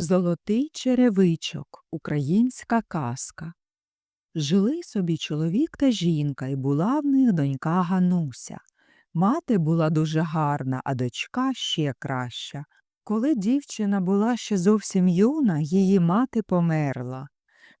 Золотий черевичок. Українська казка. Жили собі чоловік та жінка, і була в них донька Гануся. Мати була дуже гарна, а дочка ще краща. Коли дівчина була ще зовсім юна, її мати померла.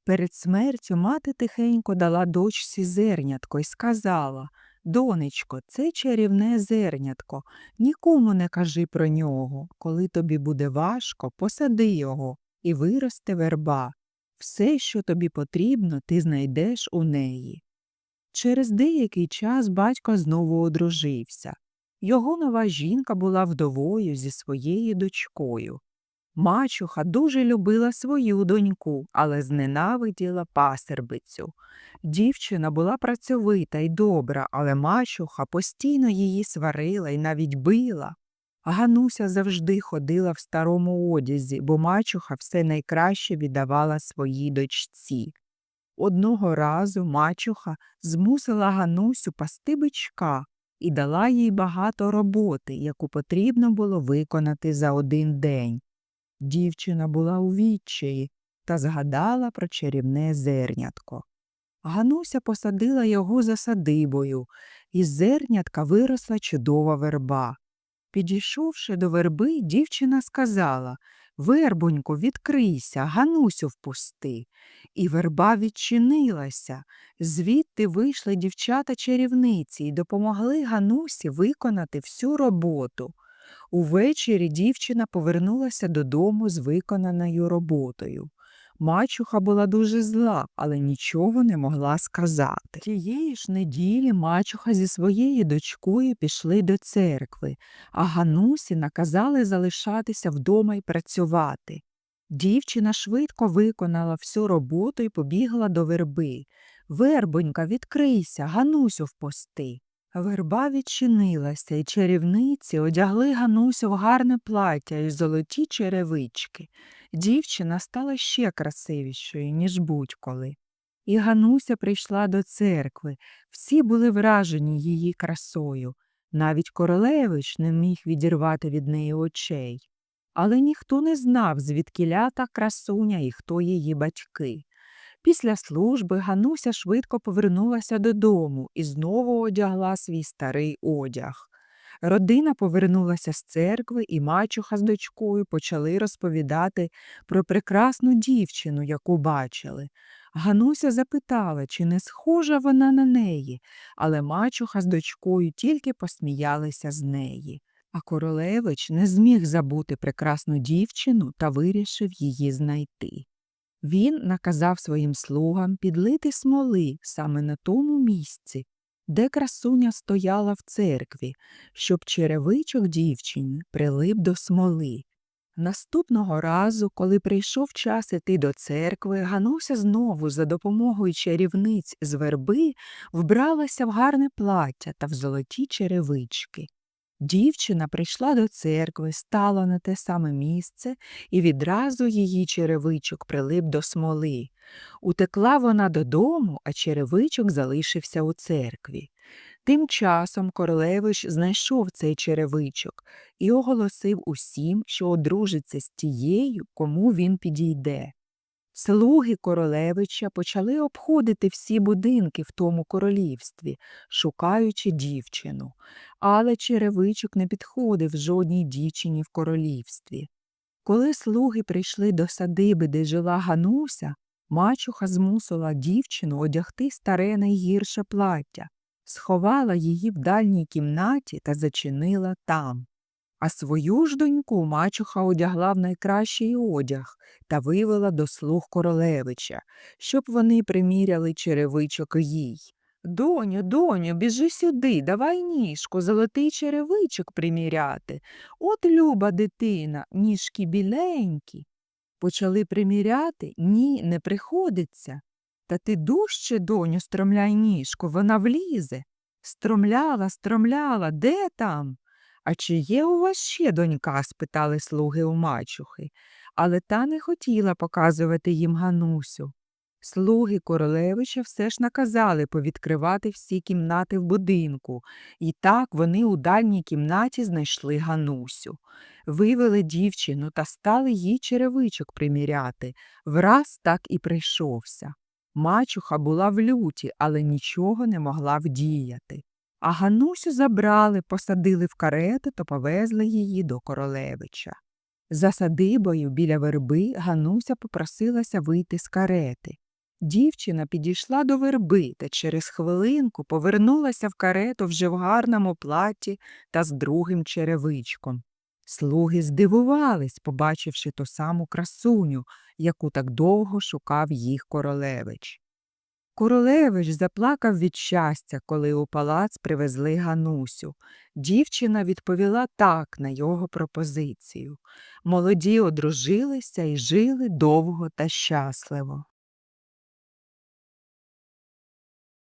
Перед смертю мати тихенько дала дочці зернятко і сказала Донечко, це чарівне зернятко, нікому не кажи про нього. Коли тобі буде важко, посади його і виросте верба. Все, що тобі потрібно, ти знайдеш у неї. Через деякий час батько знову одружився. Його нова жінка була вдовою зі своєю дочкою. Мачуха дуже любила свою доньку, але зненавиділа пасербицю. Дівчина була працьовита й добра, але мачуха постійно її сварила і навіть била. Гануся завжди ходила в старому одязі, бо мачуха все найкраще віддавала своїй дочці. Одного разу мачуха змусила Ганусю пасти бичка і дала їй багато роботи, яку потрібно було виконати за один день. Дівчина була у відчаї та згадала про чарівне зернятко. Гануся посадила його за садибою, і з зернятка виросла чудова верба. Підійшовши до верби, дівчина сказала Вербоньку, відкрийся, Ганусю впусти. І верба відчинилася. Звідти вийшли дівчата чарівниці і допомогли Ганусі виконати всю роботу. Увечері дівчина повернулася додому з виконаною роботою. Мачуха була дуже зла, але нічого не могла сказати. Тієї ж неділі мачуха зі своєю дочкою пішли до церкви, а Ганусі наказали залишатися вдома й працювати. Дівчина швидко виконала всю роботу і побігла до верби. Вербонька, відкрийся, Ганусю впусти. Верба відчинилася, і чарівниці одягли Ганусю в гарне плаття і золоті черевички. Дівчина стала ще красивішою, ніж будь-коли. І Гануся прийшла до церкви. Всі були вражені її красою. Навіть королевич не міг відірвати від неї очей. Але ніхто не знав, звідкіля та красуня і хто її батьки. Після служби Гануся швидко повернулася додому і знову одягла свій старий одяг. Родина повернулася з церкви, і мачуха з дочкою почали розповідати про прекрасну дівчину, яку бачили. Гануся запитала, чи не схожа вона на неї, але мачуха з дочкою тільки посміялися з неї. А королевич не зміг забути прекрасну дівчину та вирішив її знайти. Він наказав своїм слугам підлити смоли саме на тому місці, де красуня стояла в церкві, щоб черевичок дівчини прилип до смоли. Наступного разу, коли прийшов час іти до церкви, Гануся знову за допомогою чарівниць з верби вбралася в гарне плаття та в золоті черевички. Дівчина прийшла до церкви, стала на те саме місце, і відразу її черевичок прилип до смоли. Утекла вона додому, а черевичок залишився у церкві. Тим часом королевич знайшов цей черевичок і оголосив усім, що одружиться з тією, кому він підійде. Слуги королевича почали обходити всі будинки в тому королівстві, шукаючи дівчину, але черевичок не підходив жодній дівчині в королівстві. Коли слуги прийшли до садиби, де жила Гануся, мачуха змусила дівчину одягти старе найгірше плаття, сховала її в дальній кімнаті та зачинила там. А свою ж доньку мачуха одягла в найкращий одяг та вивела до слуг королевича, щоб вони приміряли черевичок їй. Доню, доню, біжи сюди, давай ніжку, золотий черевичок приміряти. От люба дитина, ніжки біленькі. Почали приміряти? Ні, не приходиться. Та ти дужче, доню, стромляй ніжку, вона влізе. Стромляла, стромляла, де там? А чи є у вас ще донька? спитали слуги у мачухи, але та не хотіла показувати їм Ганусю. Слуги королевича все ж наказали повідкривати всі кімнати в будинку, і так вони у дальній кімнаті знайшли Ганусю. Вивели дівчину та стали їй черевичок приміряти. Враз так і прийшовся. Мачуха була в люті, але нічого не могла вдіяти. А Ганусю забрали, посадили в карету та повезли її до королевича. За садибою біля верби Гануся попросилася вийти з карети. Дівчина підійшла до верби та через хвилинку повернулася в карету вже в гарному платі та з другим черевичком. Слуги здивувались, побачивши ту саму красуню, яку так довго шукав їх королевич. Королевич заплакав від щастя, коли у палац привезли Ганусю. Дівчина відповіла так на його пропозицію. Молоді одружилися і жили довго та щасливо.